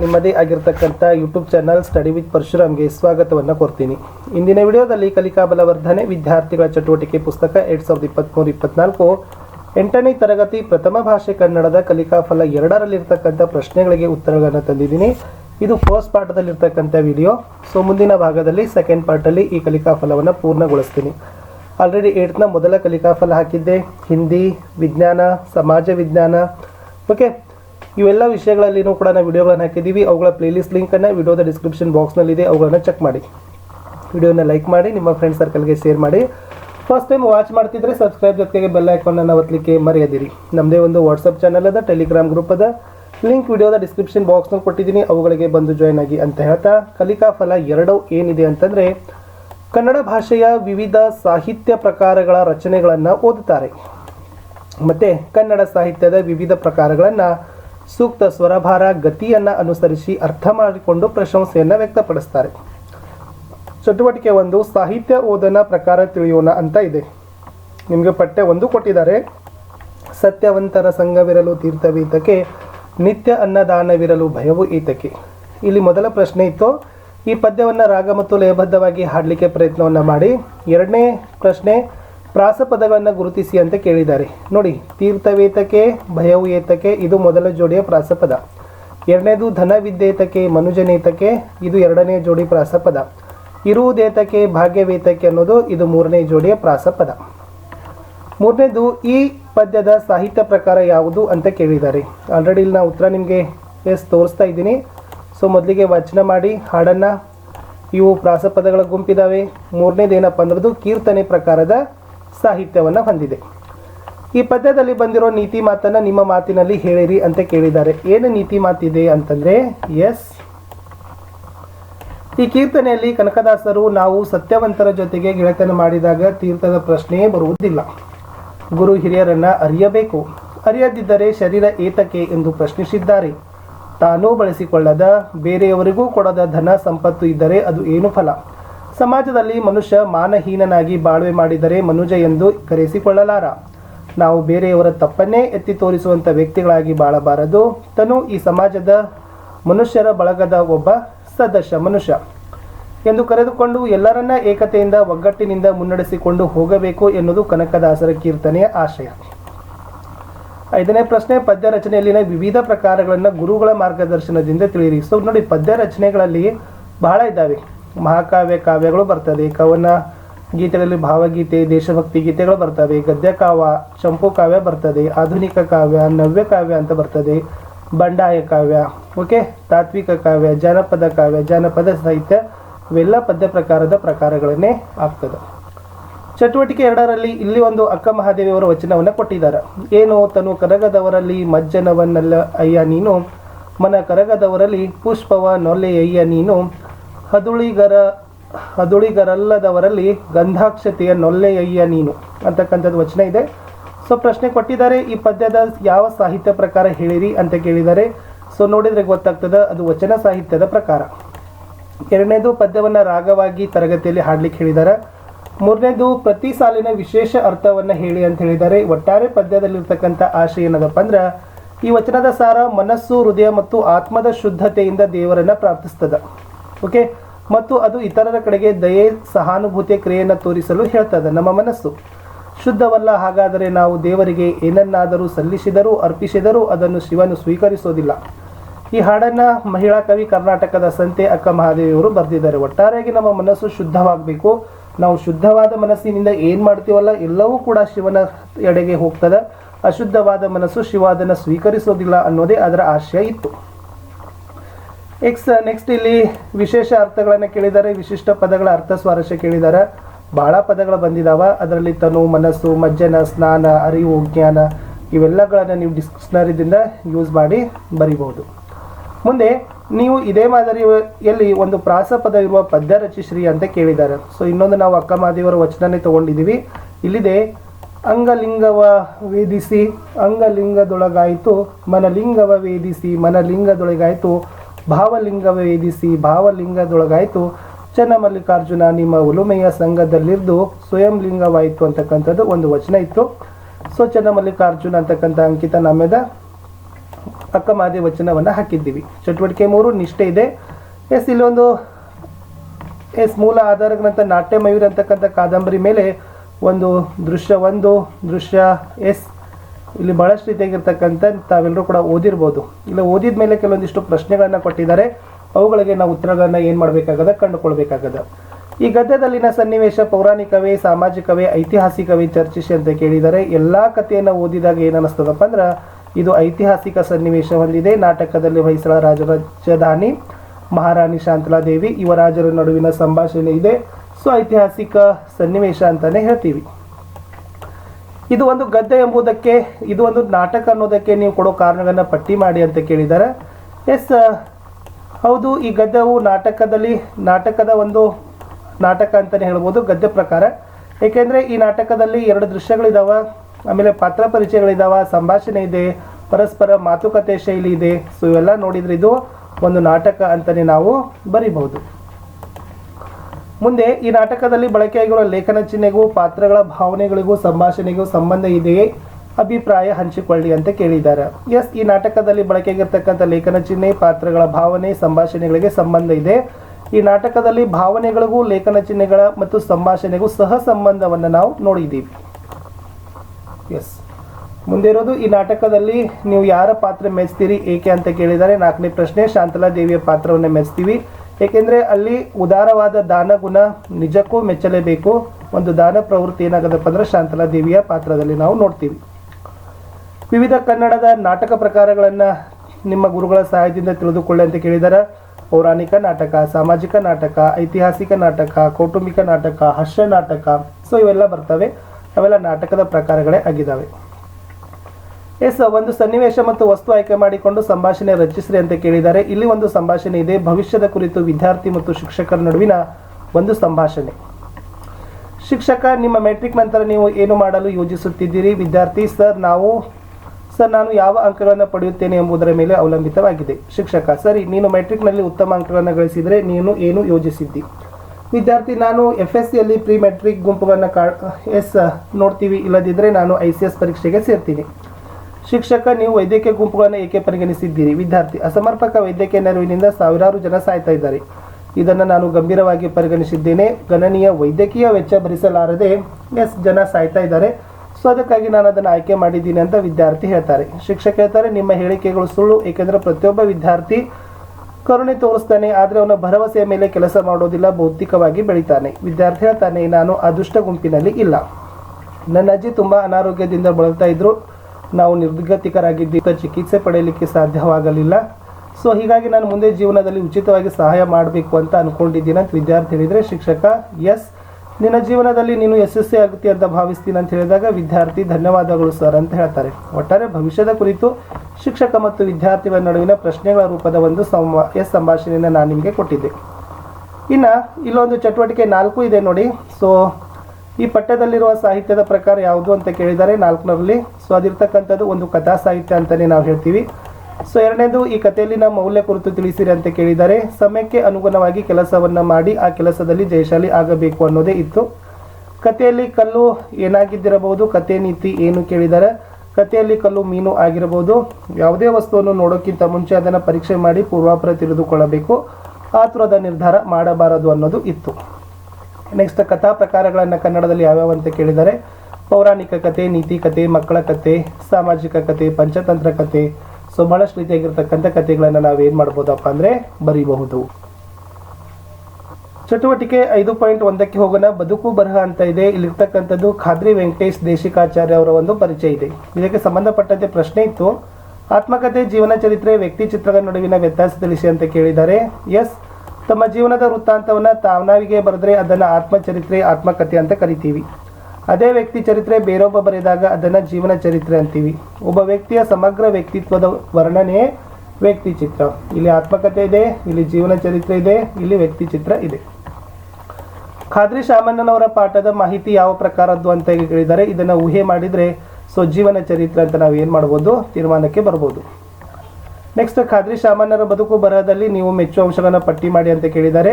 ನಿಮ್ಮದೇ ಆಗಿರತಕ್ಕಂಥ YouTube channel study with ಪರಶುರಾಮ್ಗೆ ಸ್ವಾಗತವನ್ನು ಕೊಡ್ತೀನಿ ಇಂದಿನ ವಿಡಿಯೋದಲ್ಲಿ ಕಲಿಕಾ ಬಲವರ್ಧನೆ ವಿದ್ಯಾರ್ಥಿಗಳ ಚಟುವಟಿಕೆ ಪುಸ್ತಕ ಎರಡ್ ಸಾವಿರದ ಇಪ್ಪತ್ತ್ಮೂರು ಇಪ್ಪತ್ನಾಲ್ಕು ಎಂಟನೇ ತರಗತಿ ಪ್ರಥಮ ಭಾಷೆ ಕನ್ನಡದ ಕಲಿಕಾ ಫಲ ಎರಡರಲ್ಲಿರ್ತಕ್ಕಂಥ ಪ್ರಶ್ನೆಗಳಿಗೆ ಉತ್ತರಗಳನ್ನು ತಂದಿದ್ದೀನಿ. ಇದು ಫಸ್ಟ್ ಪಾಠದಲ್ಲಿರ್ತಕ್ಕಂಥ ವಿಡಿಯೋ ಸೊ ಮುಂದಿನ ಭಾಗದಲ್ಲಿ ಸೆಕೆಂಡ್ ಪಾರ್ಟಲ್ಲಿ ಈ ಕಲಿಕಾ ಫಲವನ್ನು ಪೂರ್ಣಗೊಳಿಸ್ತೀನಿ ಆಲ್ರೆಡಿ ಏಟ್ನ ಮೊದಲ ಕಲಿಕಾ ಫಲ ಹಾಕಿದ್ದೆ. ಹಿಂದಿ ವಿಜ್ಞಾನ, ಸಮಾಜ ವಿಜ್ಞಾನ. ಓಕೆ ಇವೆಲ್ಲ ವಿಷಯಗಳಲ್ಲಿನೂ ಕೂಡ ನಾವು ವಿಡಿಯೋಗಳನ್ನು ಹಾಕಿದ್ದೀವಿ. ಅವುಗಳ ಪ್ಲೇಲಿಸ್ಟ್ ಲಿಂಕನ್ನು ವಿಡಿಯೋದ ಡಿಸ್ಕ್ರಿಪ್ಷನ್ ಬಾಕ್ಸ್ನಲ್ಲಿದೆ ಅವುಗಳನ್ನು ಚೆಕ್ ಮಾಡಿ. ವಿಡಿಯೋನ ಲೈಕ್ ಮಾಡಿ, ನಿಮ್ಮ ಫ್ರೆಂಡ್ ಸರ್ಕಲ್ಗೆ ಶೇರ್ ಮಾಡಿ. ಫಸ್ಟ್ ಟೈಮ್ ವಾಚ್ ಮಾಡ್ತಿದ್ರೆ ಸಬ್ಸ್ಕ್ರೈಬ್ ಜೊತೆಗೆ ಬೆಲ್ ಐಕಾನನ್ನು ಒತ್ತಲಿಕ್ಕೆ ಮರೆಯದಿರಿ. ನಮ್ಮದೇ ಒಂದು ವಾಟ್ಸಪ್ ಚಾನಲ್ ಅದ ಟೆಲಿಗ್ರಾಮ್ ಗ್ರೂಪ್ ಅದ. ಲಿಂಕ್ ವಿಡಿಯೋದ ಡಿಸ್ಕ್ರಿಪ್ಷನ್ ಬಾಕ್ಸ್ನಲ್ಲಿ ಕೊಟ್ಟಿದ್ದೀನಿ. ಅವುಗಳಿಗೆ ಬಂದು ಜಾಯ್ನ್ ಆಗಿ ಅಂತ ಹೇಳ್ತಾ, ಕಲಿಕಾ ಫಲ ಎರಡು ಏನಿದೆ ಅಂತಂದರೆ, ಕನ್ನಡ ಭಾಷೆಯ ವಿವಿಧ ಸಾಹಿತ್ಯ ಪ್ರಕಾರಗಳ ರಚನೆಗಳನ್ನು ಓದುತ್ತಾರೆ. ಮತ್ತು ಕನ್ನಡ ಸಾಹಿತ್ಯದ ವಿವಿಧ ಪ್ರಕಾರಗಳನ್ನು ಸೂಕ್ತ ಸ್ವರಭಾರ ಗತಿಯನ್ನು ಅನುಸರಿಸಿ ಅರ್ಥ ಮಾಡಿಕೊಂಡು ಪ್ರಶಂಸೆಯನ್ನು ವ್ಯಕ್ತಪಡಿಸ್ತಾರೆ. ಚಟುವಟಿಕೆ ಒಂದು, ಸಾಹಿತ್ಯ ಓದನ ಪ್ರಕಾರ ತಿಳಿಯೋಣ ಅಂತ ಇದೆ. ನಿಮಗೆ ಪಠ್ಯ ಒಂದು ಕೊಟ್ಟಿದ್ದಾರೆ. ಸತ್ಯವಂತರ ಸಂಘವಿರಲು ತೀರ್ಥವೀತಕ್ಕೆ ನಿತ್ಯ ಅನ್ನದಾನವಿರಲು ಭಯವು ಈತಕ್ಕೆ. ಇಲ್ಲಿ ಮೊದಲ ಪ್ರಶ್ನೆ ಇತ್ತು. ಈ ಪದ್ಯವನ್ನು ರಾಗ ಮತ್ತು ಲಯಬದ್ಧವಾಗಿ ಹಾಡಲಿಕ್ಕೆ ಪ್ರಯತ್ನವನ್ನು ಮಾಡಿ. ಎರಡನೇ ಪ್ರಶ್ನೆ ಪ್ರಾಸಪದಗಳನ್ನು ಗುರುತಿಸಿ ಅಂತ ಕೇಳಿದ್ದಾರೆ. ನೋಡಿ ತೀರ್ಥವೇತಕ್ಕೆ ಭಯವು ಏತಕ್ಕೆ ಇದು ಮೊದಲ ಜೋಡಿಯ ಪ್ರಾಸಪದ. ಎರಡನೇದು ಧನವಿದ್ಯೇತಕ್ಕೆ ಮನುಜನೇತಕ್ಕೆ ಇದು ಎರಡನೇ ಜೋಡಿ ಪ್ರಾಸಪದ. ಇರುವುದೇತಕ್ಕೆ ಭಾಗ್ಯವೇತಕ್ಕೆ ಅನ್ನೋದು ಇದು ಮೂರನೇ ಜೋಡಿಯ ಪ್ರಾಸಪದ. ಮೂರನೇದು, ಈ ಪದ್ಯದ ಸಾಹಿತ್ಯ ಪ್ರಕಾರ ಯಾವುದು ಅಂತ ಕೇಳಿದ್ದಾರೆ. ಆಲ್ರೆಡಿ ಇಲ್ಲಿ ನಾ ಉತ್ತರ ನಿಮಗೆ ಎಸ್ ತೋರಿಸ್ತಾ ಇದ್ದೀನಿ. ಸೊ ಮೊದಲಿಗೆ ವಚನ ಮಾಡಿ, ಹಾಡನ್ನು. ಇವು ಪ್ರಾಸಪದಗಳ ಗುಂಪಿದ್ದಾವೆ ಮೂರನೇದು ಏನಪ್ಪ ಅಂದ್ರದ್ದು ಕೀರ್ತನೆ ಪ್ರಕಾರದ ಸಾಹಿತ್ಯವನ್ನು ಹೊಂದಿದೆ. ಈ ಪದ್ಯದಲ್ಲಿ ಬಂದಿರೋ ನೀತಿ ಮಾತನ್ನು ನಿಮ್ಮ ಮಾತಿನಲ್ಲಿ ಹೇಳಿರಿ ಅಂತ ಕೇಳಿದ್ದಾರೆ. ಏನು ನೀತಿ ಮಾತಿದೆ ಅಂತಂದರೆ, ಎಸ್. ಈ ಕೀರ್ತನೆಯಲ್ಲಿ ಕನಕದಾಸರು ನಾವು ಸತ್ಯವಂತರ ಜೊತೆಗೆ ಗೆಳೆತನ ಮಾಡಿದಾಗ ತೀರ್ಥದ ಪ್ರಶ್ನೆಯೇ ಬರುವುದಿಲ್ಲ. ಗುರು ಹಿರಿಯರನ್ನ ಅರಿಯಬೇಕು. ಅರಿಯದಿದ್ದರೆ ಶರೀರ ಏತಕ್ಕೆ ಎಂದು ಪ್ರಶ್ನಿಸಿದ್ದಾರೆ. ತಾನೂ ಬಳಸಿಕೊಳ್ಳದ, ಬೇರೆಯವರಿಗೂ ಕೊಡದ ಧನ, ಸಂಪತ್ತು ಇದ್ದರೆ ಅದು ಏನು ಫಲ? ಸಮಾಜದಲ್ಲಿ ಮನುಷ್ಯ ಮಾನಹೀನನಾಗಿ ಬಾಳ್ವೆ ಮಾಡಿದರೆ ಮನುಜ ಎಂದು ಕರೆಸಿಕೊಳ್ಳಲಾರ. ನಾವು ಬೇರೆಯವರ ತಪ್ಪನ್ನೇ ಎತ್ತಿ ತೋರಿಸುವಂಥ ವ್ಯಕ್ತಿಗಳಾಗಿ ಬಾಳಬಾರದು. ತನು ಈ ಸಮಾಜದ ಮನುಷ್ಯರ ಬಳಗದ ಒಬ್ಬ ಸದಸ್ಯ ಮನುಷ್ಯ. ಎಂದು ಕರೆದುಕೊಂಡು ಎಲ್ಲರನ್ನ ಏಕತೆಯಿಂದ ಒಗ್ಗಟ್ಟಿನಿಂದ ಮುನ್ನಡೆಸಿಕೊಂಡು ಹೋಗಬೇಕು ಎನ್ನುವುದು ಕನಕದಾಸರ ಕೀರ್ತನೆಯ ಆಶಯ. ಐದನೇ ಪ್ರಶ್ನೆ, ಪದ್ಯ ರಚನೆಯಲ್ಲಿನ ವಿವಿಧ ಪ್ರಕಾರಗಳನ್ನು ಗುರುಗಳ ಮಾರ್ಗದರ್ಶನದಿಂದ ತಿಳಿಯಿರಿ. ಸೊ, ನೋಡಿ, ಪದ್ಯ ರಚನೆಗಳಲ್ಲಿ ಬಹಳ ಇದ್ದಾವೆ. ಮಹಾಕಾವ್ಯ ಕಾವ್ಯಗಳು ಬರ್ತದೆ ಕವನ ಗೀತೆಗಳಲ್ಲಿ ಭಾವಗೀತೆ, ದೇಶಭಕ್ತಿ ಗೀತೆಗಳು ಬರ್ತವೆ ಗದ್ಯ ಕಾವ್ಯ ಚಂಪು ಕಾವ್ಯ ಬರ್ತದೆ, ಆಧುನಿಕ ಕಾವ್ಯ, ನವ್ಯ ಕಾವ್ಯ ಅಂತ ಬರ್ತದೆ, ಬಂಡಾಯ ಕಾವ್ಯ, ಓಕೆ? ತಾತ್ವಿಕ ಕಾವ್ಯ, ಜಾನಪದ ಕಾವ್ಯ, ಜಾನಪದ ಸಾಹಿತ್ಯ, ಇವೆಲ್ಲ ಪದ್ಯ ಪ್ರಕಾರದ ಪ್ರಕಾರಗಳನ್ನೇ ಆಗ್ತದೆ. ಚಟುವಟಿಕೆ ಎರಡರಲ್ಲಿ ಇಲ್ಲಿ ಒಂದು ಅಕ್ಕ ಮಹಾದೇವಿಯವರ ವಚನವನ್ನು ಕೊಟ್ಟಿದ್ದಾರೆ. ಏನು, ತನು ಕರಗದವರಲ್ಲಿ ಮಜ್ಜನವನ್ನಲ್ಲ ಅಯ್ಯ ನೀನು, ಮನ ಕರಗದವರಲ್ಲಿ ಪುಷ್ಪವ ನೊಲ್ಲೆಯ್ಯ ನೀನು ಹದುಳಿಗರ, ಹದುಳಿಗರಲ್ಲದವರಲ್ಲಿ ಗಂಧಾಕ್ಷತೆಯ ನೊಲ್ಲೆಯಯ್ಯ ನೀನು ಅಂತಕ್ಕಂಥದ್ದು ವಚನ ಇದೆ. ಸೊ ಪ್ರಶ್ನೆ ಕೊಟ್ಟಿದ್ದಾರೆ, ಈ ಪದ್ಯದ ಯಾವ ಸಾಹಿತ್ಯ ಪ್ರಕಾರ ಹೇಳಿರಿ ಅಂತ ಕೇಳಿದ್ದಾರೆ. ಸೊ ನೋಡಿದ್ರೆ ಗೊತ್ತಾಗ್ತದೆ, ಅದು ವಚನ ಸಾಹಿತ್ಯದ ಪ್ರಕಾರ. ಎರಡನೇದು ಪದ್ಯವನ್ನು ರಾಗವಾಗಿ ತರಗತಿಯಲ್ಲಿ ಹಾಡ್ಲಿಕ್ಕೆ ಹೇಳಿದ್ದಾರೆ ಮೂರನೇದು ಪ್ರತಿ ಸಾಲಿನ ವಿಶೇಷ ಅರ್ಥವನ್ನು ಹೇಳಿ ಅಂತ ಹೇಳಿದ್ದಾರೆ. ಒಟ್ಟಾರೆ ಪದ್ಯದಲ್ಲಿರ್ತಕ್ಕಂಥ ಆಶಯ ಏನದಪ್ಪ ಅಂದ್ರೆ, ಈ ವಚನದ ಸಾರ ಮನಸ್ಸು, ಹೃದಯ ಮತ್ತು ಆತ್ಮದ ಶುದ್ಧತೆಯಿಂದ ದೇವರನ್ನ ಪ್ರಾರ್ಥಿಸ್ತದ ಓಕೆ ಮತ್ತು ಅದು ಇತರರ ಕಡೆಗೆ ದಯೆ, ಸಹಾನುಭೂತಿಯ ಕ್ರಿಯೆಯನ್ನು ತೋರಿಸಲು ಹೇಳ್ತದೆ. ನಮ್ಮ ಮನಸ್ಸು ಶುದ್ಧವಲ್ಲ, ಹಾಗಾದರೆ ನಾವು ದೇವರಿಗೆ ಏನನ್ನಾದರೂ ಸಲ್ಲಿಸಿದರೂ, ಅರ್ಪಿಸಿದರೂ ಅದನ್ನು ಶಿವನು ಸ್ವೀಕರಿಸೋದಿಲ್ಲ. ಈ ಹಾಡನ್ನ ಮಹಿಳಾ ಕವಿ ಕರ್ನಾಟಕದ ಸಂತೆ ಅಕ್ಕ ಮಹಾದೇವಿಯವರು ಬರೆದಿದ್ದಾರೆ. ಒಟ್ಟಾರೆಯಾಗಿ ನಮ್ಮ ಮನಸ್ಸು ಶುದ್ಧವಾಗಬೇಕು. ನಾವು ಶುದ್ಧವಾದ ಮನಸ್ಸಿನಿಂದ ಏನು ಮಾಡ್ತೀವಲ್ಲ, ಎಲ್ಲವೂ ಕೂಡ ಶಿವನ ಎಡೆಗೆ ಹೋಗ್ತದೆ. ಅಶುದ್ಧವಾದ ಮನಸ್ಸು ಶಿವ ಅದನ್ನು ಸ್ವೀಕರಿಸೋದಿಲ್ಲ ಅನ್ನೋದೇ ಅದರ ಆಶಯ ಇತ್ತು. ಎಕ್ಸ್ ನೆಕ್ಸ್ಟ್ ಇಲ್ಲಿ ವಿಶೇಷ ಅರ್ಥಗಳನ್ನು ಕೇಳಿದ್ದಾರೆ, ವಿಶಿಷ್ಟ ಪದಗಳ ಅರ್ಥ ಸ್ವಾರಸ್ಯ ಕೇಳಿದ್ದಾರೆ. ಬಹಳ ಪದಗಳು ಬಂದಿದ್ದಾವೆ ಅದರಲ್ಲಿ ತನು, ಮನಸ್ಸು, ಮಜ್ಜನ, ಸ್ನಾನ, ಅರಿವು, ಜ್ಞಾನ ಇವೆಲ್ಲಗಳನ್ನು ನೀವು ಡಿಕ್ಷನರಿದಿಂದ ಯೂಸ್ ಮಾಡಿ ಬರಿಬಹುದು ಮುಂದೆ ನೀವು ಇದೇ ಮಾದರಿಯಲ್ಲಿ ಒಂದು ಪ್ರಾಸ ಪದ ಇರುವ ಪದ್ಯ ರಚಿಸ್ರಿ ಅಂತ ಕೇಳಿದ್ದಾರೆ. ಸೊ ಇನ್ನೊಂದು ನಾವು ಅಕ್ಕ ಮಹಾದೇವರ ವಚನನೇ ತಗೊಂಡಿದ್ದೀವಿ ಇಲ್ಲಿದೆ, ಅಂಗಲಿಂಗವ ವೇದಿಸಿ, ಅಂಗಲಿಂಗದೊಳಗಾಯಿತು, ಮನಲಿಂಗವ ವೇದಿಸಿ, ಮನಲಿಂಗದೊಳಗಾಯಿತು ಭಾವಲಿಂಗವ ವೇದಿಸಿ ಭಾವಲಿಂಗದೊಳಗಾಯಿತು. ಚನ್ನಮಲ್ಲಿಕಾರ್ಜುನ ನಿಮ್ಮ ಉಲುಮೆಯ ಸಂಘದಲ್ಲಿದ್ದು ಸ್ವಯಂ ಲಿಂಗವಾಯಿತು ಅಂತಕ್ಕಂಥದ್ದು ಒಂದು ವಚನ ಇತ್ತು. ಸೊ ಚನ್ನಮಲ್ಲಿಕಾರ್ಜುನ ಅಂತಕ್ಕಂಥ ಅಂಕಿತ ನಾಮ್ಯದ ಅಕ್ಕಮಾದಿ ವಚನವನ್ನು ಹಾಕಿದ್ದೀವಿ. ಚಟುವಟಿಕೆ ಮೂರು, ನಿಷ್ಠೆ ಇದೆ. ಎಸ್, ಇಲ್ಲೊಂದು ಎಸ್, ಮೂಲ ಆಧಾರ ಗ್ರಂಥ ನಾಟ್ಯ ಮಯೂರ್ ಅಂತಕ್ಕಂಥ ಕಾದಂಬರಿ ಮೇಲೆ ಒಂದು ದೃಶ್ಯ ಒಂದು, ದೃಶ್ಯ ಎಸ್ ಇಲ್ಲಿ ಬಹಳಷ್ಟು ರೀತಿಯಾಗಿರ್ತಕ್ಕಂಥ ತಾವೆಲ್ಲರೂ ಕೂಡ ಓದಿರ್ಬೋದು. ಇಲ್ಲ, ಓದಿದ ಮೇಲೆ ಕೆಲವೊಂದಿಷ್ಟು ಪ್ರಶ್ನೆಗಳನ್ನು ಕೊಟ್ಟಿದ್ದಾರೆ. ಅವುಗಳಿಗೆ ನಾವು ಉತ್ತರಗಳನ್ನು ಏನು ಮಾಡಬೇಕಾಗದ, ಕಂಡುಕೊಳ್ಬೇಕಾಗದ. ಈ ಗದ್ಯದಲ್ಲಿನ ಸನ್ನಿವೇಶ ಪೌರಾಣಿಕವೇ, ಸಾಮಾಜಿಕವೇ, ಐತಿಹಾಸಿಕವೇ ಚರ್ಚಿಸಿ ಅಂತ ಕೇಳಿದರೆ, ಎಲ್ಲ ಕಥೆಯನ್ನು ಓದಿದಾಗ ಏನನ್ನಿಸ್ತದಪ್ಪ ಅಂದ್ರೆ, ಇದು ಐತಿಹಾಸಿಕ ಸನ್ನಿವೇಶ ಹೊಂದಿದೆ. ನಾಟಕದಲ್ಲಿ ಹೊಯ್ಸಳ ರಾಜರಾಜಧಾನಿ, ಮಹಾರಾಣಿ ಶಾಂತಲಾ ದೇವಿ ಯುವರಾಜರ ನಡುವಿನ ಸಂಭಾಷಣೆ ಇದೆ. ಸೊ, ಐತಿಹಾಸಿಕ ಸನ್ನಿವೇಶ ಅಂತಾನೆ ಹೇಳ್ತೀವಿ. ಇದು ಒಂದು ಗದ್ಯ ಎಂಬುದಕ್ಕೆ, ಇದು ಒಂದು ನಾಟಕ ಅನ್ನೋದಕ್ಕೆ ನೀವು ಕೊಡೋ ಕಾರಣಗಳನ್ನ ಪಟ್ಟಿ ಮಾಡಿ ಅಂತ ಕೇಳಿದ್ದಾರೆ ಎಸ್ ಹೌದು, ಈ ಗದ್ಯವು ನಾಟಕದಲ್ಲಿ, ನಾಟಕದ ಒಂದು ನಾಟಕ ಅಂತಲೇ ಹೇಳ್ಬೋದು, ಗದ್ಯ ಪ್ರಕಾರ. ಏಕೆಂದರೆ ಈ ನಾಟಕದಲ್ಲಿ ಎರಡು ದೃಶ್ಯಗಳಿದಾವ, ಆಮೇಲೆ ಪಾತ್ರ ಪರಿಚಯಗಳಿದಾವ, ಸಂಭಾಷಣೆ ಇದೆ, ಪರಸ್ಪರ ಮಾತುಕತೆ ಶೈಲಿ ಇದೆ. ಸೊ ಇವೆಲ್ಲ ನೋಡಿದ್ರೆ ಇದು ಒಂದು ನಾಟಕ ಅಂತಲೇ ನಾವು ಬರಿಬಹುದು. ಮುಂದೆ ಈ ನಾಟಕದಲ್ಲಿ ಬಳಕೆಯಾಗಿರುವ ಲೇಖನ ಚಿಹ್ನೆಗೂ ಪಾತ್ರಗಳ ಭಾವನೆಗಳಿಗೂ ಸಂಭಾಷಣೆಗೂ ಸಂಬಂಧ ಇದೆಯೇ? ಅಭಿಪ್ರಾಯ ಹಂಚಿಕೊಳ್ಳಿ ಅಂತ ಕೇಳಿದ್ದಾರೆ. ಎಸ್, ಈ ನಾಟಕದಲ್ಲಿ ಬಳಕೆಯಾಗಿರ್ತಕ್ಕಂಥ ಲೇಖನ ಚಿಹ್ನೆ, ಪಾತ್ರಗಳ ಭಾವನೆ, ಸಂಭಾಷಣೆಗಳಿಗೆ ಸಂಬಂಧ ಇದೆ. ಈ ನಾಟಕದಲ್ಲಿ ಭಾವನೆಗಳಿಗೂ ಲೇಖನ ಚಿಹ್ನೆಗಳ ಮತ್ತು ಸಂಭಾಷಣೆಗೂ ಸಹ ಸಂಬಂಧವನ್ನು ನಾವು ನೋಡಿದ್ದೀವಿ. ಎಸ್. ಮುಂದೆ ಇರೋದು, ಈ ನಾಟಕದಲ್ಲಿ ನೀವು ಯಾರ ಪಾತ್ರ ಮೆಚ್ತೀರಿ, ಏಕೆ ಅಂತ ಕೇಳಿದರೆ ನಾಲ್ಕನೇ ಪ್ರಶ್ನೆ, ಶಾಂತಲಾ ದೇವಿಯ ಪಾತ್ರವನ್ನು ಮೆಚ್ತೀವಿ. ಏಕೆಂದರೆ ಅಲ್ಲಿ ಉದಾರವಾದ ದಾನ ಗುಣ ನಿಜಕ್ಕೂ ಮೆಚ್ಚಲೇಬೇಕು. ಒಂದು ದಾನ ಪ್ರವೃತ್ತಿ ಏನಾಗದಪ್ಪ ಅಂದ್ರೆ ಶಾಂತಲಾ ದೇವಿಯ ಪಾತ್ರದಲ್ಲಿ ನಾವು ನೋಡ್ತೀವಿ. ವಿವಿಧ ಕನ್ನಡದ ನಾಟಕ ಪ್ರಕಾರಗಳನ್ನು ನಿಮ್ಮ ಗುರುಗಳ ಸಹಾಯದಿಂದ ತಿಳಿದುಕೊಳ್ಳಿ ಅಂತ ಕೇಳಿದರೆ. ಪೌರಾಣಿಕ ನಾಟಕ, ಸಾಮಾಜಿಕ ನಾಟಕ, ಐತಿಹಾಸಿಕ ನಾಟಕ, ಕೌಟುಂಬಿಕ ನಾಟಕ ಹರ್ಷ ನಾಟಕ. ಸೊ ಇವೆಲ್ಲ ಬರ್ತವೆ. ಅವೆಲ್ಲ ನಾಟಕದ ಪ್ರಕಾರಗಳೇ ಆಗಿದ್ದಾವೆ ಎಸ್, ಒಂದು ಸನ್ನಿವೇಶ ಮತ್ತು ವಸ್ತು ಆಯ್ಕೆ ಮಾಡಿಕೊಂಡು ಸಂಭಾಷಣೆ ರಚಿಸ್ರಿ ಅಂತ ಕೇಳಿದ್ದಾರೆ. ಇಲ್ಲಿ ಒಂದು ಸಂಭಾಷಣೆ ಇದೆ. ಭವಿಷ್ಯದ ಕುರಿತು ವಿದ್ಯಾರ್ಥಿ ಮತ್ತು ಶಿಕ್ಷಕರ ನಡುವಿನ ಒಂದು ಸಂಭಾಷಣೆ. ಶಿಕ್ಷಕ, ನಿಮ್ಮ ಮೆಟ್ರಿಕ್ ನಂತರ ನೀವು ಏನು ಮಾಡಲು ಯೋಜಿಸುತ್ತಿದ್ದೀರಿ? ವಿದ್ಯಾರ್ಥಿ, ಸರ್, ನಾವು, ಸರ್, ನಾನು ಯಾವ ಅಂಕಗಳನ್ನು ಪಡೆಯುತ್ತೇನೆ ಎಂಬುದರ ಮೇಲೆ ಅವಲಂಬಿತವಾಗಿದೆ. ಶಿಕ್ಷಕ, ಸರಿ, ನೀನು ಮೆಟ್ರಿಕ್ನಲ್ಲಿ ಉತ್ತಮ ಅಂಕಗಳನ್ನು ಗಳಿಸಿದರೆ ನೀನು ಏನು ಯೋಜಿಸಿದ್ದಿ? ವಿದ್ಯಾರ್ಥಿ, ನಾನು ಎಫ್ ಎಸ್ ಸಿಯಲ್ಲಿ ಪ್ರೀ ಮೆಟ್ರಿಕ್ ಗುಂಪುಗಳನ್ನು ಕಾ, ಎಸ್, ನೋಡ್ತೀವಿ. ಇಲ್ಲದಿದ್ದರೆ ನಾನು ಐ ಸಿ ಎಸ್ ಪರೀಕ್ಷೆಗೆ ಸೇರ್ತೀನಿ. ಶಿಕ್ಷಕ, ನೀವು ವೈದ್ಯಕೀಯ ಗುಂಪುಗಳನ್ನು ಏಕೆ ಪರಿಗಣಿಸಿದ್ದೀರಿ? ವಿದ್ಯಾರ್ಥಿ, ಅಸಮರ್ಪಕ ವೈದ್ಯಕೀಯ ನೆರವಿನಿಂದ ಸಾವಿರಾರು ಜನ ಸಾಯ್ತಾ ಇದ್ದಾರೆ. ಇದನ್ನು ನಾನು ಗಂಭೀರವಾಗಿ ಪರಿಗಣಿಸಿದ್ದೇನೆ. ಗಣನೀಯ ವೈದ್ಯಕೀಯ ವೆಚ್ಚ ಭರಿಸಲಾರದೆ ಎಸ್ ಜನ ಸಾಯ್ತಾ ಇದ್ದಾರೆ. ಸೊ, ಅದಕ್ಕಾಗಿ ನಾನು ಅದನ್ನು ಆಯ್ಕೆ ಮಾಡಿದ್ದೀನಿ ಅಂತ ವಿದ್ಯಾರ್ಥಿ ಹೇಳ್ತಾರೆ. ಶಿಕ್ಷಕ ಹೇಳ್ತಾರೆ, ನಿಮ್ಮ ಹೇಳಿಕೆಗಳು ಸುಳ್ಳು, ಏಕೆಂದರೆ ಪ್ರತಿಯೊಬ್ಬ ವಿದ್ಯಾರ್ಥಿ ಕರುಣೆ ತೋರಿಸ್ತಾನೆ, ಆದರೆ ಅವನ ಭರವಸೆಯ ಮೇಲೆ ಕೆಲಸ ಮಾಡೋದಿಲ್ಲ ಭೌತಿಕವಾಗಿ ಬೆಳಿತಾನೆ. ವಿದ್ಯಾರ್ಥಿ ಹೇಳ್ತಾನೆ, ನಾನು ಅದೃಷ್ಟ ಗುಂಪಿನಲ್ಲಿ ಇಲ್ಲ. ನನ್ನ ಅಜ್ಜಿ ತುಂಬ ಅನಾರೋಗ್ಯದಿಂದ ಬಳಲ್ತಾ ಇದ್ರು. ನಾವು ನಿರ್ಗತಿಕರಾಗಿದ್ದೀವಿ ಚಿಕಿತ್ಸೆ ಪಡೆಯಲಿಕ್ಕೆ ಸಾಧ್ಯವಾಗಲಿಲ್ಲ. ಸೊ ಹೀಗಾಗಿ ನಾನು ಮುಂದೆ ಜೀವನದಲ್ಲಿ ಉಚಿತವಾಗಿ ಸಹಾಯ ಮಾಡಬೇಕು ಅಂತ ಅನ್ಕೊಂಡಿದ್ದೀನಿ ಅಂತ ವಿದ್ಯಾರ್ಥಿ ಹೇಳಿದರೆ, ಶಿಕ್ಷಕ ಎಸ್ ನಿನ್ನ ಜೀವನದಲ್ಲಿ ನೀನು ಯಶಸ್ವಿ ಆಗುತ್ತೆ ಅಂತ ಭಾವಿಸ್ತೀನಿ ಅಂತ ಹೇಳಿದಾಗ ವಿದ್ಯಾರ್ಥಿ, ಧನ್ಯವಾದಗಳು ಸರ್ ಅಂತ ಹೇಳ್ತಾರೆ. ಒಟ್ಟಾರೆ ಭವಿಷ್ಯದ ಕುರಿತು ಶಿಕ್ಷಕ ಮತ್ತು ವಿದ್ಯಾರ್ಥಿಗಳ ನಡುವಿನ ಪ್ರಶ್ನೆಗಳ ರೂಪದ ಒಂದು ಸಂವಾ ಎಸ್ ಸಂಭಾಷಣೆಯನ್ನು ನಾನು ನಿಮಗೆ ಕೊಟ್ಟಿದ್ದೆ. ಇನ್ನು ಇಲ್ಲೊಂದು ಚಟುವಟಿಕೆ ನಾಲ್ಕು ಇದೆ ನೋಡಿ. ಸೊ ಈ ಪಠ್ಯದಲ್ಲಿರುವ ಸಾಹಿತ್ಯದ ಪ್ರಕಾರ ಯಾವುದು ಅಂತ ಕೇಳಿದರೆ ನಾಲ್ಕನರಲ್ಲಿ ಸೊ ಅದಿರ್ತಕ್ಕಂಥದ್ದು ಒಂದು ಕಥಾ ಸಾಹಿತ್ಯ ಅಂತಲೇ ನಾವು ಹೇಳ್ತೀವಿ. ಸೊ, ಎರಡನೇದು ಈ ಕಥೆಯಲ್ಲಿನ ಮೌಲ್ಯ ಕುರಿತು ತಿಳಿಸಿರಿ ಅಂತ ಕೇಳಿದರೆ ಸಮಯಕ್ಕೆ ಅನುಗುಣವಾಗಿ ಕೆಲಸವನ್ನು ಮಾಡಿ ಆ ಕೆಲಸದಲ್ಲಿ ಜಯಶಾಲಿ ಆಗಬೇಕು ಅನ್ನೋದೇ ಇತ್ತು. ಕಥೆಯಲ್ಲಿ ಕಲ್ಲು ಏನಾಗಿದ್ದಿರಬಹುದು, ಕಥೆ ನೀತಿ ಏನು ಕೇಳಿದರೆ ಕಥೆಯಲ್ಲಿ ಕಲ್ಲು ಮೀನು ಆಗಿರಬಹುದು. ಯಾವುದೇ ವಸ್ತುವನ್ನು ನೋಡೋಕ್ಕಿಂತ ಮುಂಚೆ ಅದನ್ನು ಪರೀಕ್ಷೆ ಮಾಡಿ ಪೂರ್ವಾಪರ ತಿಳಿದುಕೊಳ್ಳಬೇಕು. ಆತುರದ ನಿರ್ಧಾರ ಮಾಡಬಾರದು ಅನ್ನೋದು ಇತ್ತು. ನೆಕ್ಸ್ಟ್ ಕಥಾ ಪ್ರಕಾರಗಳನ್ನು ಕನ್ನಡದಲ್ಲಿ ಯಾವ್ಯಾವ ಅಂತ ಕೇಳಿದರೆ, ಪೌರಾಣಿಕ ಕತೆ ನೀತಿ ಕತೆ ಮಕ್ಕಳ ಕತೆ ಸಾಮಾಜಿಕ ಕತೆ ಪಂಚತಂತ್ರ ಕತೆ ಸೊ ಬಹಳಷ್ಟು ರೀತಿಯಾಗಿರ್ತಕ್ಕಂಥ ಕಥೆಗಳನ್ನು ನಾವೇನು ಮಾಡ್ಬೋದಪ್ಪ ಅಂದರೆ ಬರೀಬಹುದು. ಚಟುವಟಿಕೆ ಐದು ಪಾಯಿಂಟ್ ಒಂದಕ್ಕೆ ಹೋಗೋಣ. ಬದುಕು ಬರಹ ಅಂತ ಇದೆ. ಇಲ್ಲಿರ್ತಕ್ಕಂಥದ್ದು ಖಾದ್ರಿ ವೆಂಕಟೇಶ್ ದೇಶಿಕಾಚಾರ್ಯ ಅವರ ಒಂದು ಪರಿಚಯ ಇದೆ. ಇದಕ್ಕೆ ಸಂಬಂಧಪಟ್ಟಂತೆ ಪ್ರಶ್ನೆ ಇತ್ತು. ಆತ್ಮಕಥೆ, ಜೀವನ ಚರಿತ್ರೆ, ವ್ಯಕ್ತಿ ಚಿತ್ರದ ನಡುವಿನ ವ್ಯತ್ಯಾಸ ತಿಳಿಸಿ ಅಂತ ಕೇಳಿದ್ದಾರೆ. ಎಸ್. ತಮ್ಮ ಜೀವನದ ವೃತ್ತಾಂತವನ್ನ ತಾವನಾವಿಗೆ ಬರೆದ್ರೆ ಅದನ್ನ ಆತ್ಮಚರಿತ್ರೆ, ಆತ್ಮಕಥೆ ಅಂತ ಕರಿತೀವಿ. ಅದೇ ವ್ಯಕ್ತಿ ಚರಿತ್ರೆ ಬೇರೊಬ್ಬ ಬರೆದಾಗ ಅದನ್ನ ಜೀವನ ಚರಿತ್ರೆ ಅಂತೀವಿ. ಒಬ್ಬ ವ್ಯಕ್ತಿಯ ಸಮಗ್ರ ವ್ಯಕ್ತಿತ್ವದ ವರ್ಣನೆ ವ್ಯಕ್ತಿ ಚಿತ್ರ. ಇಲ್ಲಿ ಆತ್ಮಕಥೆ ಇದೆ, ಇಲ್ಲಿ ಜೀವನ ಚರಿತ್ರೆ ಇದೆ, ಇಲ್ಲಿ ವ್ಯಕ್ತಿ ಚಿತ್ರ ಇದೆ. ಖಾದ್ರಿ ಶಾಮಣ್ಣನವರ ಪಾಠದ ಮಾಹಿತಿ ಯಾವ ಪ್ರಕಾರದ್ದು ಅಂತ ಹೇಳಿದರೆ ಇದನ್ನ ಊಹೆ ಮಾಡಿದ್ರೆ ಸೊ ಜೀವನ ಚರಿತ್ರೆ ಅಂತ ನಾವು ಏನು ಮಾಡ್ಬೋದು, ತೀರ್ಮಾನಕ್ಕೆ ಬರ್ಬೋದು. ನೆಕ್ಸ್ಟ್ ಖಾದ್ರಿ ಶಾಮಣ್ಣರ ಬದುಕು ಬರಹದಲ್ಲಿ ನೀವು ಮೆಚ್ಚುವ ಅಂಶಗಳನ್ನು ಪಟ್ಟಿ ಮಾಡಿ ಅಂತ ಕೇಳಿದ್ದಾರೆ.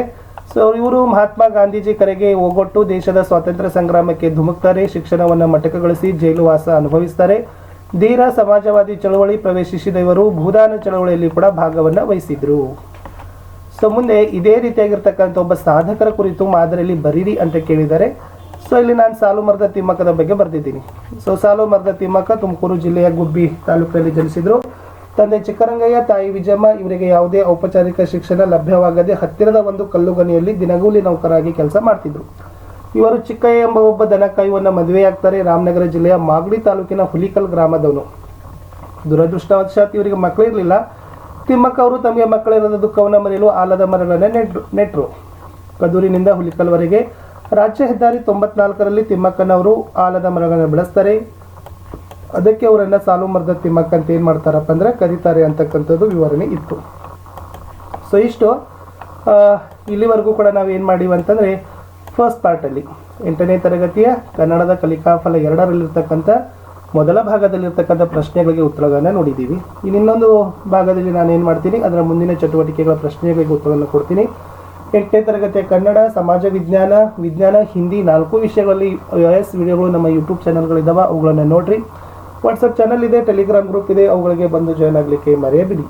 ಸೊ ಇವರು ಮಹಾತ್ಮ ಗಾಂಧೀಜಿ ಕರೆಗೆ ಒಗ್ಗೊಟ್ಟು ದೇಶದ ಸ್ವಾತಂತ್ರ್ಯ ಸಂಗ್ರಾಮಕ್ಕೆ ಧುಮುಕ್ತಾರೆ, ಶಿಕ್ಷಣವನ್ನು ಮಟಕಗೊಳಿಸಿ ಜೈಲು ವಾಸ ಅನುಭವಿಸ್ತಾರೆ. ಧೀರ ಸಮಾಜವಾದಿ ಚಳವಳಿ ಪ್ರವೇಶಿಸಿದ ಇವರು ಭೂದಾನ ಚಳವಳಿಯಲ್ಲಿ ಕೂಡ ಭಾಗವನ್ನು ವಹಿಸಿದ್ರು. ಸೊ ಮುಂದೆ ಇದೇ ರೀತಿಯಾಗಿರ್ತಕ್ಕಂಥ ಒಬ್ಬ ಸಾಧಕರ ಕುರಿತು ಮಾದರಿಯಲ್ಲಿ ಬರೀರಿ ಅಂತ ಕೇಳಿದ್ದಾರೆ. ಸೊ ಇಲ್ಲಿ ನಾನು ಸಾಲು ಮರದ ತಿಮ್ಮಕ್ಕದ ಬಗ್ಗೆ ಬರೆದಿದ್ದೀನಿ. ಸೊ ಸಾಲು ಮರದ ತಿಮ್ಮಕ್ಕ ತುಮಕೂರು ಜಿಲ್ಲೆಯ ಗುಬ್ಬಿ ತಾಲೂಕಿನಲ್ಲಿ ಜನಿಸಿದ್ರು. ತಂದೆ ಚಿಕ್ಕರಂಗಯ್ಯ, ತಾಯಿ ವಿಜಯಮ್ಮ ಇವರಿಗೆ ಯಾವುದೇ ಔಪಚಾರಿಕ ಶಿಕ್ಷಣ ಲಭ್ಯವಾಗದೆ ಹತ್ತಿರದ ಒಂದು ಕಲ್ಲುಗನಿಯಲ್ಲಿ ದಿನಗೂಲಿ ನೌಕರಾಗಿ ಕೆಲಸ ಮಾಡ್ತಿದ್ರು. ಇವರು ಚಿಕ್ಕಯ್ಯ ಎಂಬ ಒಬ್ಬ ದನ ಕಾಯುವನ್ನ ಮದುವೆಯಾಗ್ತಾರೆ. ರಾಮನಗರ ಜಿಲ್ಲೆಯ ಮಾಗಡಿ ತಾಲೂಕಿನ ಹುಲಿಕಲ್ ಗ್ರಾಮದವನು. ದುರದೃಷ್ಟವಶಾತ್ ಇವರಿಗೆ ಮಕ್ಕಳಿರಲಿಲ್ಲ ತಿಮ್ಮಕ್ಕ ಅವರು ತಮಗೆ ಮಕ್ಕಳಿರದ ದುಃಖವನ್ನು ಮರೆಯಲು ಆಲದ ಮರಗಳನ್ನು ನೆಟ್ರು ನೆಟ್ರು. ಕದೂರಿನಿಂದ ಹುಲಿಕಲ್ವರೆಗೆ ರಾಜ್ಯ ಹೆದ್ದಾರಿ ತೊಂಬತ್ನಾಲ್ಕರಲ್ಲಿ ತಿಮ್ಮಕ್ಕನವರು ಆಲದ ಮರಗಳನ್ನು ಬೆಳೆಸ್ತಾರೆ. ಅದಕ್ಕೆ ಅವರೆಲ್ಲ ಸಾಲು ಮರದ ತಿಮ್ಮಕ್ಕ ಅಂತ ಏನು ಮಾಡ್ತಾರಪ್ಪ ಅಂದ್ರೆ ಕರೀತಾರೆ ಅಂತಕ್ಕಂಥದ್ದು ವಿವರಣೆ ಇತ್ತು. ಸೊ ಇಷ್ಟು. ಇಲ್ಲಿವರೆಗೂ ಕೂಡ ನಾವು ಏನು ಮಾಡಿವಿ ಅಂತಂದರೆ ಫಸ್ಟ್ ಪಾರ್ಟಲ್ಲಿ ಎಂಟನೇ ತರಗತಿಯ ಕನ್ನಡದ ಕಲಿಕಾಫಲ ಎರಡರಲ್ಲಿರ್ತಕ್ಕಂಥ ಮೊದಲ ಭಾಗದಲ್ಲಿರ್ತಕ್ಕಂಥ ಪ್ರಶ್ನೆಗಳಿಗೆ ಉತ್ತರಗಳನ್ನು ನೋಡಿದ್ದೀವಿ ಇನ್ನು ಇನ್ನೊಂದು ಭಾಗದಲ್ಲಿ ನಾನು ಏನು ಮಾಡ್ತೀನಿ, ಅದರ ಮುಂದಿನ ಚಟುವಟಿಕೆಗಳ ಪ್ರಶ್ನೆಗಳಿಗೆ ಉತ್ತರವನ್ನು ಕೊಡ್ತೀನಿ. ಎಂಟನೇ ತರಗತಿಯ ಕನ್ನಡ, ಸಮಾಜ ವಿಜ್ಞಾನ ವಿಜ್ಞಾನ, ಹಿಂದಿ ನಾಲ್ಕು ವಿಷಯಗಳಲ್ಲಿ ಎಸ್ ವಿಡಿಯೋಗಳು ನಮ್ಮ ಯೂಟ್ಯೂಬ್ ಚಾನಲ್ಗಳಿದ್ದಾವೆ ಅವುಗಳನ್ನು ನೋಡ್ರಿ. ವಾಟ್ಸಪ್ ಚಾನಲ್ ಇದೆ ಟೆಲಿಗ್ರಾಮ್ ಗ್ರೂಪ್ ಇದೆ ಅವುಗಳಿಗೆ ಬಂದು ಜಾಯ್ನ್ ಆಗಲಿಕ್ಕೆ ಮರೆಯಬೇಡಿ.